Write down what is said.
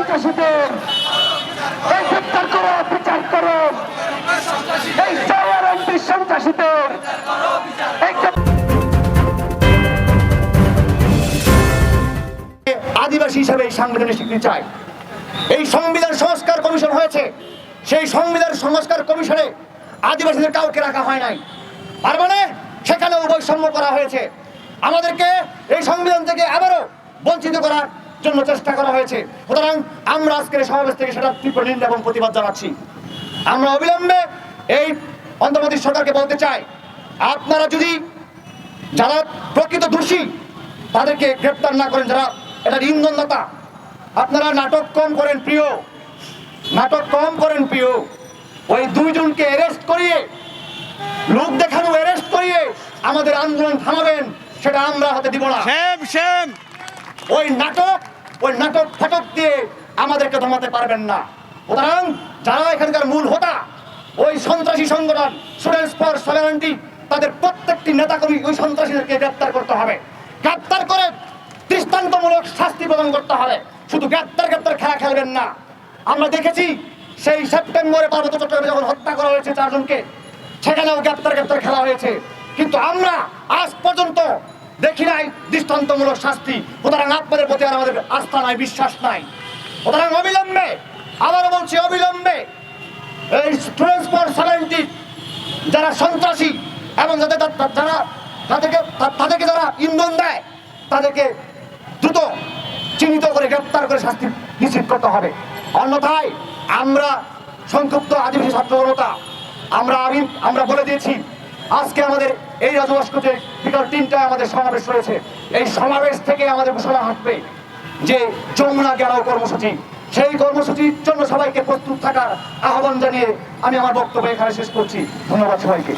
সন্ত্রাসীদের গ্রেপ্তার করো, বিচার করো। এই চাওয়ার সন্ত্রাসীদের আদিবাসী হিসাবে এই সাংবিধানিক স্বীকৃতি চাই। এই সংবিধান সংস্কার কমিশন হয়েছে। সেই সংবিধান সংস্কার কমিশনে আদিবাসীদের কাউকে রাখা হয় নাই। আর মানে সেখানেও বৈষম্য করা হয়েছে। আমাদেরকে এই সংবিধান থেকে আবারও বঞ্চিত করার জন্য চেষ্টা করা হয়েছে। সুতরাং আমরা আজকের সমাবেশ থেকে সেটা তীব্র নিন্দা এবং প্রতিবাদ জানাচ্ছি। আমরা অবিলম্বে এই অন্তর্বর্তী সরকারকে বলতে চাই আপনারা যদি যারা প্রকৃত দোষী তাদেরকে গ্রেপ্তার না করেন যারা এটার ইন্ধনদাতা আপনারা নাটক কম করেন প্রিয় নাটক কম করেন প্রিয়। ওই দুইজনকে অ্যারেস্ট করিয়ে লোক দেখানো অ্যারেস্ট করিয়ে আমাদের আন্দোলন থামাবেন সেটা আমরা হতে দিব না। ওই নাটক ওই নাটক ফাটক দিয়ে আমাদেরকে থামাতে পারবেন না। সুতরাং যারা এখানকার মূল হোতা, ওই সন্ত্রাসী সংগঠন স্টুডেন্টস ফর সলিডারিটি তাদের প্রত্যেকটি নেতাকর্মী ওই সন্ত্রাসীদেরকে গ্রেপ্তার করতে হবে। গ্রেপ্তার করে দৃষ্টান্তমূলক শাস্তি প্রদান করতে হবে। শুধু গ্রেপ্তার গ্রেপ্তার খেলা খেলবেন না। আমরা দেখেছি সেই সেপ্টেম্বরে পার্বত্য চট্টগ্রামে যখন হত্যা করা হয়েছে চারজনকে, সেখানেও গ্রেপ্তার গ্রেপ্তার খেলা হয়েছে। কিন্তু আমরা আজ পর্যন্ত দেখি নাই, দৃষ্টান্তমূলক শাস্তি। সুতরাং আপনাদের প্রতি আর আমাদের আস্থা নাই, বিশ্বাস নাই। সুতরাং অবিলম্বে, আবারও বলছি, অবিলম্বে এই স্টুডেন্টস ফর সেভেন্টি যারা সন্ত্রাসী এবং যাদের যারা তাদেরকে তাদেরকে যারা ইন্ধন দেয়, তাদেরকে দ্রুত চিহ্নিত করে, গ্রেপ্তার করে শাস্তি নিশ্চিত করতে হবে। অন্যথায় আমরা সংক্ষুব্ধ আদিবাসী ছাত্র আমরা আমি আমরা বলে দিয়েছি, আজকে আমাদের এই রাজভাস্কতে বিকাল তিনটায় আমাদের সমাবেশ রয়েছে। এই সমাবেশ থেকে আমাদের ঘোষণা হাঁটবে যে যমুনা গেরাও কর্মসূচি। সেই কর্মসূচির জন্য সবাইকে প্রস্তুত থাকার আহ্বান জানিয়ে আমি আমার বক্তব্য এখানে শেষ করছি। ধন্যবাদ সবাইকে।